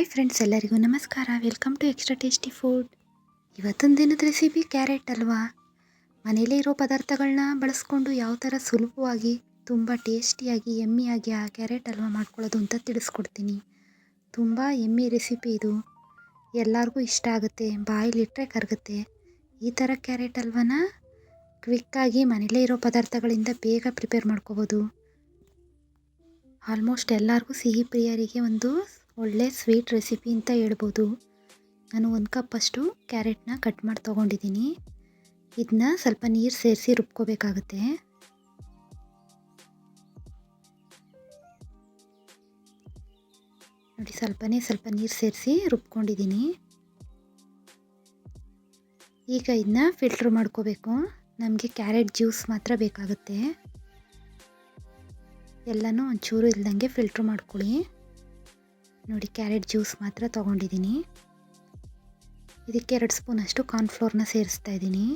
Hi friends ಎಲ್ಲರಿಗೂ ನಮಸ್ಕಾರ. Welcome to extra tasty food ಇವತ್ತೊಂದು ದಿನದ ರೆಸಿಪಿ ಕ್ಯಾರೆಟ್ ಅಲ್ವಾ? ಮನೇಲೇ ಇರೋ ಪದಾರ್ಥಗಳನ್ನ ಬಳಸ್ಕೊಂಡು ಯಾವ ಥರ ಸುಲಭವಾಗಿ, ತುಂಬ ಟೇಸ್ಟಿಯಾಗಿ ಎಮ್ಮಿಯಾಗಿ ಆ ಕ್ಯಾರೆಟ್ ಹಲ್ವಾ ಮಾಡ್ಕೊಳ್ಳೋದು ಅಂತ ತಿಳಿಸ್ಕೊಡ್ತೀನಿ. ತುಂಬ ಎಮ್ಮಿ ರೆಸಿಪಿ ಇದು. ಎಲ್ಲರಿಗೂ ಇಷ್ಟ ಆಗುತ್ತೆ ಬಾಯಿಲಿಟ್ಟರೆ ಕರಗುತ್ತೆ. ಈ ಥರ ಕ್ಯಾರೆಟ್ ಹಲ್ವಾನ ಕ್ವಿಕ್ಕಾಗಿ ಮನೇಲೇ ಇರೋ ಪದಾರ್ಥಗಳಿಂದ ಬೇಗ ಪ್ರಿಪೇರ್ ಮಾಡ್ಕೋಬೋದು. ಆಲ್ಮೋಸ್ಟ್ ಎಲ್ಲರಿಗೂ ಸಿಹಿ ಪ್ರಿಯರಿಗೆ ಒಂದು ಒಳ್ಳೆ ಸ್ವೀಟ್ ರೆಸಿಪಿ ಅಂತ ಹೇಳ್ಬೋದು. ನಾನು ಒಂದು ಕಪ್ ಅಷ್ಟು ಕ್ಯಾರೆಟ್ನ ಕಟ್ ಮಾಡಿ ತೊಗೊಂಡಿದ್ದೀನಿ. ಇದನ್ನ ಸ್ವಲ್ಪ ನೀರು ಸೇರಿಸಿ ರುಬ್ಕೋಬೇಕಾಗುತ್ತೆ. ನೋಡಿ, ಸ್ವಲ್ಪನೇ ಸ್ವಲ್ಪ ನೀರು ಸೇರಿಸಿ ರುಬ್ಕೊಂಡಿದ್ದೀನಿ. ಈಗ ಇದನ್ನ ಫಿಲ್ಟ್ರ್ ಮಾಡ್ಕೋಬೇಕು. ನಮಗೆ ಕ್ಯಾರೆಟ್ ಜ್ಯೂಸ್ ಮಾತ್ರ ಬೇಕಾಗುತ್ತೆ. ಎಲ್ಲನೂ ಒಂಚೂರು ಇಲ್ದಂಗೆ ಫಿಲ್ಟ್ರ್ ಮಾಡ್ಕೊಳ್ಳಿ. ನೋಡಿ, ಕ್ಯಾರೆಟ್ ಜ್ಯೂಸ್ ಮಾತ್ರ ತೊಗೊಂಡಿದ್ದೀನಿ. ಇದಕ್ಕೆ ಎರಡು ಸ್ಪೂನಷ್ಟು ಕಾರ್ನ್ಫ್ಲೋರ್ನ ಸೇರಿಸ್ತಾ ಇದ್ದೀನಿ.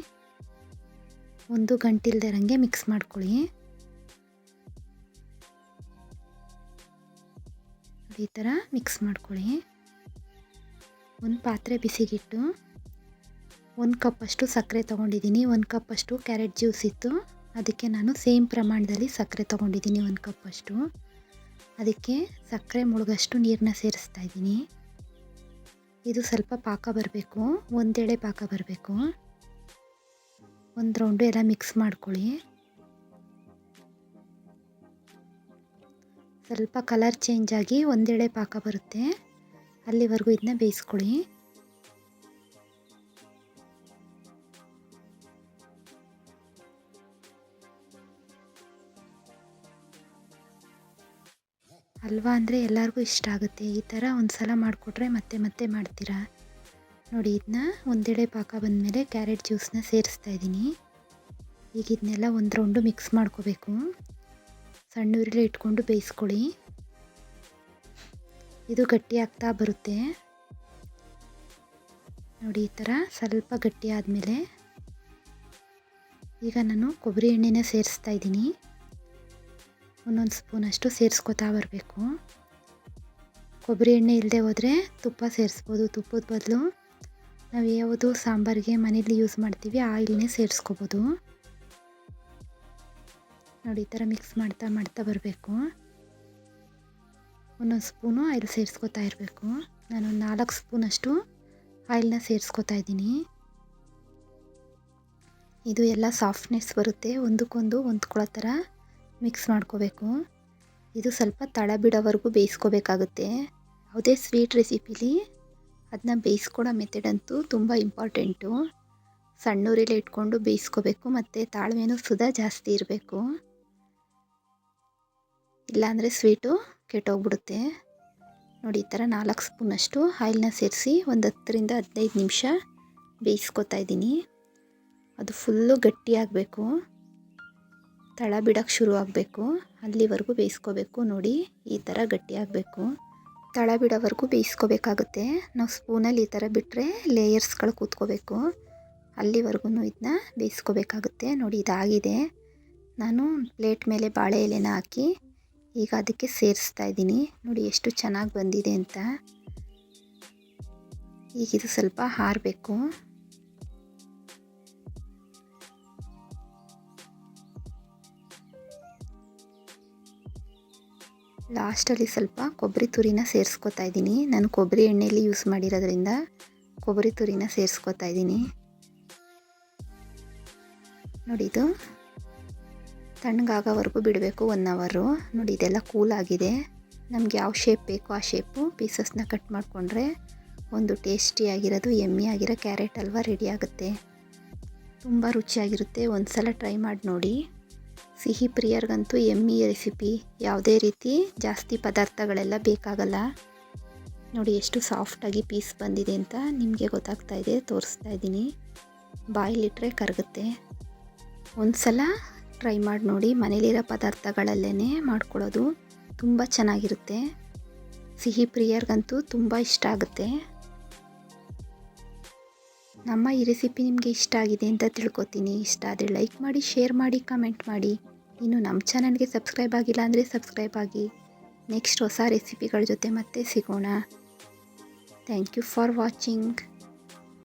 ಒಂದು ಗಂಟಿಲ್ದಿರಂಗೆ ಮಿಕ್ಸ್ ಮಾಡ್ಕೊಳ್ಳಿ. ಈ ಥರ ಮಿಕ್ಸ್ ಮಾಡ್ಕೊಳ್ಳಿ. ಒಂದು ಪಾತ್ರೆ ಬಿಸಿಗಿಟ್ಟು, ಒಂದು ಕಪ್ಪಷ್ಟು ಸಕ್ಕರೆ ತೊಗೊಂಡಿದ್ದೀನಿ. ಒಂದು ಕಪ್ಪಷ್ಟು ಕ್ಯಾರೆಟ್ ಜ್ಯೂಸ್ ಇತ್ತು. ಅದಕ್ಕೆ ನಾನು ಸೇಮ್ ಪ್ರಮಾಣದಲ್ಲಿ ಸಕ್ಕರೆ ತೊಗೊಂಡಿದ್ದೀನಿ ಒಂದು ಕಪ್ಪಷ್ಟು. ಅದಕ್ಕೆ ಸಕ್ಕರೆ ಮುಳುಗಷ್ಟು ನೀರನ್ನ ಸೇರಿಸ್ತಾ ಇದ್ದೀನಿ. ಇದು ಸ್ವಲ್ಪ ಪಾಕ ಬರಬೇಕು ಒಂದೆಳೆ ಪಾಕ ಬರಬೇಕು. ಒಂದು ರೌಂಡು ಎಲ್ಲ ಮಿಕ್ಸ್ ಮಾಡ್ಕೊಳ್ಳಿ. ಸ್ವಲ್ಪ ಕಲರ್ ಚೇಂಜ್ ಆಗಿ ಒಂದೆಳೆ ಪಾಕ ಬರುತ್ತೆ. ಅಲ್ಲಿವರೆಗೂ ಇದನ್ನ ಬೇಯಿಸ್ಕೊಳ್ಳಿ. ಹಲ್ವಾ ಅಂದರೆ ಎಲ್ಲರಿಗೂ ಇಷ್ಟ ಆಗುತ್ತೆ. ಈ ಥರ ಒಂದು ಸಲ ಮಾಡಿಕೊಟ್ರೆ ಮತ್ತೆ ಮತ್ತೆ ಮಾಡ್ತೀರಾ? ನೋಡಿ ಇದನ್ನ ಒಂದೆಡೆ ಪಾಕ ಬಂದಮೇಲೆ ಕ್ಯಾರೆಟ್ ಜ್ಯೂಸನ್ನ ಸೇರಿಸ್ತಾ ಇದ್ದೀನಿ. ಈಗ ಇದನ್ನೆಲ್ಲ ಒಂದು ರೌಂಡು ಮಿಕ್ಸ್ ಮಾಡ್ಕೋಬೇಕು. ಸಣ್ಣ ಉರಿಲೆ ಇಟ್ಕೊಂಡು ಬೇಯಿಸ್ಕೊಳ್ಳಿ. ಇದು ಗಟ್ಟಿ ಆಗ್ತಾ ಬರುತ್ತೆ. ನೋಡಿ, ಈ ಥರ ಸ್ವಲ್ಪ ಗಟ್ಟಿ ಆದಮೇಲೆ ಈಗ ನಾನು ಕೊಬ್ಬರಿ ಎಣ್ಣೆನ ಸೇರಿಸ್ತಾ ಇದ್ದೀನಿ. ಒಂದೊಂದು ಸ್ಪೂನಷ್ಟು ಸೇರಿಸ್ಕೊತಾ ಬರಬೇಕು. ಕೊಬ್ಬರಿ ಎಣ್ಣೆ ಇಲ್ಲದೆ ಹೋದರೆ ತುಪ್ಪ ಸೇರಿಸ್ಬೋದು. ತುಪ್ಪದ ಬದಲು ನಾವು ಯಾವುದು ಸಾಂಬಾರಿಗೆ ಮನೇಲಿ ಯೂಸ್ ಮಾಡ್ತೀವಿ ಆಯಿಲ್ನೇ ಸೇರಿಸ್ಕೋಬೋದು. ನೋಡಿ, ಈ ಥರ ಮಿಕ್ಸ್ ಮಾಡ್ತಾ ಮಾಡ್ತಾ ಬರಬೇಕು. ಒಂದೊಂದು ಸ್ಪೂನು ಆಯಿಲ್ ಸೇರಿಸ್ಕೊತಾ ಇರಬೇಕು. ನಾನು ನಾಲ್ಕು ಸ್ಪೂನಷ್ಟು ಆಯಿಲ್ನ ಸೇರಿಸ್ಕೊತಾ ಇದ್ದೀನಿ. ಇದು ಎಲ್ಲ ಸಾಫ್ಟ್ನೆಸ್ ಬರುತ್ತೆ. ಒಂದಕ್ಕೊಂದು ಹೊಂದ್ಕೊಳ್ಳೋ ಥರ ಮಿಕ್ಸ್ ಮಾಡ್ಕೋಬೇಕು. ಇದು ಸ್ವಲ್ಪ ತಳ ಬಿಡೋವರೆಗೂ ಬೇಯಿಸ್ಕೋಬೇಕಾಗುತ್ತೆ. ಯಾವುದೇ ಸ್ವೀಟ್ ರೆಸಿಪಿಲಿ ಅದನ್ನ ಬೇಯಿಸ್ಕೊಡೋ ಮೆಥಡ್ ಅಂತೂ ತುಂಬ ಇಂಪಾರ್ಟೆಂಟು ಸಣ್ಣೂರಿಲೆ ಇಟ್ಕೊಂಡು ಬೇಯಿಸ್ಕೋಬೇಕು, ಮತ್ತು ತಾಳ್ಮೆನೂ ಸುಧಾ ಜಾಸ್ತಿ ಇರಬೇಕು. ಇಲ್ಲಾಂದರೆ ಸ್ವೀಟು ಕೆಟ್ಟೋಗ್ಬಿಡುತ್ತೆ. ನೋಡಿ, ಈ ಥರ ನಾಲ್ಕು ಸ್ಪೂನಷ್ಟು ಆಯಿಲ್ನ ಸೇರಿಸಿ ಒಂದು ಹತ್ತರಿಂದ ಹದಿನೈದು ನಿಮಿಷ ಬೇಯಿಸ್ಕೊತಾ ಇದ್ದೀನಿ. ಅದು ಫುಲ್ಲು ಗಟ್ಟಿಯಾಗಬೇಕು. ತಳ ಬಿಡೋಕ್ಕೆ ಶುರು ಆಗಬೇಕು. ಅಲ್ಲಿವರೆಗೂ ಬೇಯಿಸ್ಕೋಬೇಕು ನೋಡಿ, ಈ ಥರ ಗಟ್ಟಿಯಾಗಬೇಕು ತಳ ಬಿಡೋವರೆಗೂ ಬೇಯಿಸ್ಕೋಬೇಕಾಗುತ್ತೆ. ನಾವು ಸ್ಪೂನಲ್ಲಿ ಈ ಥರ ಬಿಟ್ಟರೆ ಲೇಯರ್ಸ್ಗಳು ಕೂತ್ಕೋಬೇಕು. ಅಲ್ಲಿವರೆಗೂ ಇದನ್ನ ಬೇಯಿಸ್ಕೋಬೇಕಾಗುತ್ತೆ. ನೋಡಿ, ಇದಾಗಿದೆ. ನಾನು ಪ್ಲೇಟ್ ಮೇಲೆ ಬಾಳೆ ಎಲೆನ ಹಾಕಿ ಈಗ ಅದಕ್ಕೆ ಸೇರಿಸ್ತಾ ಇದ್ದೀನಿ. ನೋಡಿ, ಎಷ್ಟು ಚೆನ್ನಾಗಿ ಬಂದಿದೆ ಅಂತ. ಈಗ ಇದು ಸ್ವಲ್ಪ ಹಾರಬೇಕು. ಲಾಸ್ಟಲ್ಲಿ ಸ್ವಲ್ಪ ಕೊಬ್ಬರಿ ತುರಿನ ಸೇರಿಸ್ಕೊತಾ ಇದ್ದೀನಿ. ನಾನು ಕೊಬ್ಬರಿ ಎಣ್ಣೆಯಲ್ಲಿ ಯೂಸ್ ಮಾಡಿರೋದ್ರಿಂದ ಕೊಬ್ಬರಿ ತುರಿನ ಸೇರಿಸ್ಕೊತಾ ಇದ್ದೀನಿ. ನೋಡಿ ಇದು ತಣ್ಣಗಾಗೋವರೆಗೂ ಬಿಡಬೇಕು ಒನ್ ಅವರು ನೋಡಿ ಇದೆಲ್ಲ ಕೂಲ್ ಆಗಿದೆ. ನಮ್ಗೆ ಯಾವ ಶೇಪ್ ಬೇಕೋ ಆ ಶೇಪು ಪೀಸಸ್ನ ಕಟ್ ಮಾಡಿಕೊಂಡ್ರೆ ಒಂದು ಟೇಸ್ಟಿಯಾಗಿರೋದು ಎಮ್ಮಿ ಆಗಿರೋ ಕ್ಯಾರೆಟ್ ಹಲ್ವಾ ರೆಡಿ ಆಗುತ್ತೆ. ತುಂಬ ರುಚಿಯಾಗಿರುತ್ತೆ. ಒಂದು ಸಲ ಟ್ರೈ ಮಾಡಿ ನೋಡಿ. ಸಿಹಿ ಪ್ರಿಯರಿಗಂತೂ ಎಮ್ಮಿ ರೆಸಿಪಿ ಯಾವುದೇ ರೀತಿ ಜಾಸ್ತಿ ಪದಾರ್ಥಗಳೆಲ್ಲ ಬೇಕಾಗಲ್ಲ. ನೋಡಿ ಎಷ್ಟು ಸಾಫ್ಟಾಗಿ ಪೀಸ್ ಬಂದಿದೆ ಅಂತ ನಿಮಗೆ ಗೊತ್ತಾಗ್ತಾ ಇದೆ, ತೋರಿಸ್ತಾ ಇದ್ದೀನಿ. ಬಾಯಿಲಿಟ್ರೆ ಕರಗುತ್ತೆ. ಒಂದು ಸಲ ಟ್ರೈ ಮಾಡಿ ನೋಡಿ, ಮನೇಲಿರೋ ಪದಾರ್ಥಗಳಲ್ಲೇ ಮಾಡ್ಕೊಳ್ಳೋದು ತುಂಬ ಚೆನ್ನಾಗಿರುತ್ತೆ. ಸಿಹಿ ಪ್ರಿಯರಿಗಂತೂ ತುಂಬ ಇಷ್ಟ ಆಗುತ್ತೆ. ನಮ್ಮ ಈ ರೆಸಿಪಿ ನಿಮಗೆ ಇಷ್ಟ ಆಗಿದೆ ಅಂತ ತಿಳ್ಕೊತೀನಿ. ಇಷ್ಟ ಆದರೆ ಲೈಕ್ ಮಾಡಿ, ಶೇರ್ ಮಾಡಿ, ಕಮೆಂಟ್ ಮಾಡಿ. ಇನ್ನು ನಮ್ಮ ಚಾನಲ್ಗೆ ಸಬ್ಸ್ಕ್ರೈಬ್ ಆಗಿಲ್ಲ ಅಂದರೆ ಸಬ್ಸ್ಕ್ರೈಬ್ ಆಗಿ. ನೆಕ್ಸ್ಟ್ ಹೊಸ ರೆಸಿಪಿಗಳ ಜೊತೆ ಮತ್ತೆ ಸಿಗೋಣ. Thank you for watching.